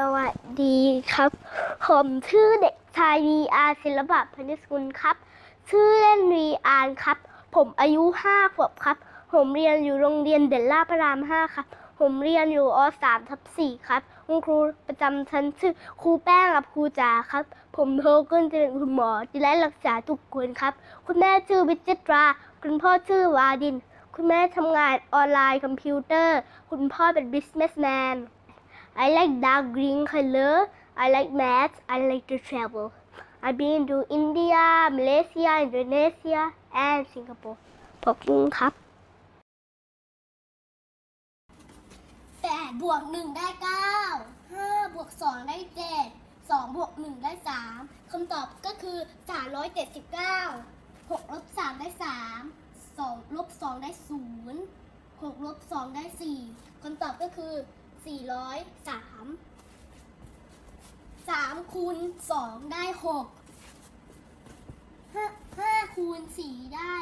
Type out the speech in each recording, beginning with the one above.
สวัสดีครับ ผมชื่อเด็กชายวีอาศิลปะพนิสกุลครับ ชื่อเล่นวีอานครับ ผมอายุห้าขวบครับ ผมเรียนอยู่โรงเรียนเด่นลาพระรามห้าครับ ผมเรียนอยู่อสามทับสี่ครับ คุณครูประจำชั้นชื่อครูแป้งกับครูจ๋าครับ ผมโตขึ้นจะเป็นคุณหมอที่ไร้รักษาทุกคนครับ คุณแม่ชื่อวิจิตรา คุณพ่อชื่อวาดิน คุณแม่ทำงานออนไลน์คอมพิวเตอร์ คุณพ่อเป็น businessman I like dark green color I like maths. I like to travel I've been to India Malaysia Indonesia and Singapore ขอบคุณครับแปดบวกหนึ่งได้เก้าห้าบวกสองได้เจ็ดสองบวกหนึ่งได้สามคำตอบก็คือสามร้อยเจ็ดสิบเก้าหกลบสามได้สามสองลบสองได้ศูนย์หกลบสองได้สี่คำตอบก็คือ สี่ร้อยสามสามคูณสองได้หกห้าห้าคูณสี่ได้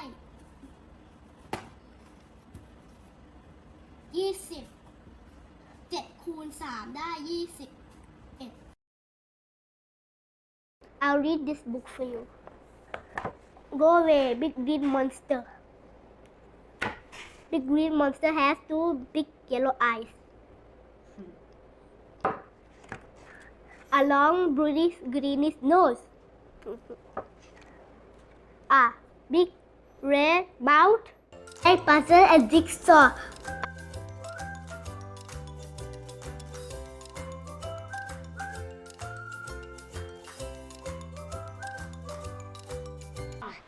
ยี่สิบเจ็ดคูณสามได้ยี่สิบเอ็ด I'll read this book for you Go away big green monster Big green monster has two big yellow eyes a long bluish greenish nose. A big red mouth. A puzzle and jigsaw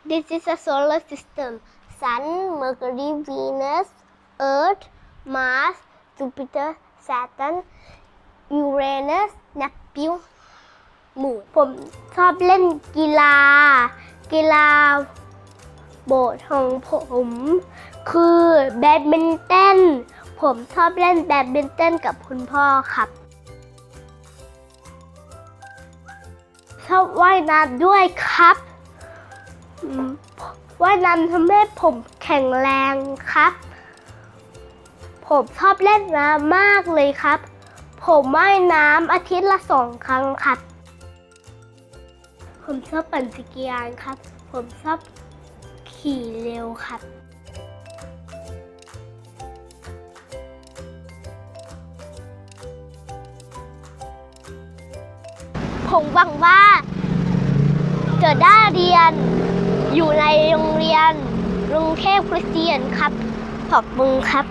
This is a solar system. Sun, Mercury, Venus, Earth, Mars, Jupiter, Saturn, Uranus, Neptune หมูผมชอบเล่นกีฬา กีฬา โบสถ์ของผม คือแบดมินตันผมชอบเล่นแบดมินตันกับคุณพ่อครับ ชอบว่ายน้ำด้วยครับ ว่ายน้ำทำให้ผมแข็งแรงครับ ผมชอบเล่นน้ำมากเลยครับ ผมว่ายน้ำอาทิตย์ละสองครั้งครับ ผมชอบปั่นจักรยานครับ ผมชอบขี่เร็วครับ ผมหวังว่าจะได้เรียนอยู่ในโรงเรียนกรุงเทพคริสเตียนครับ ขอบคุณครับ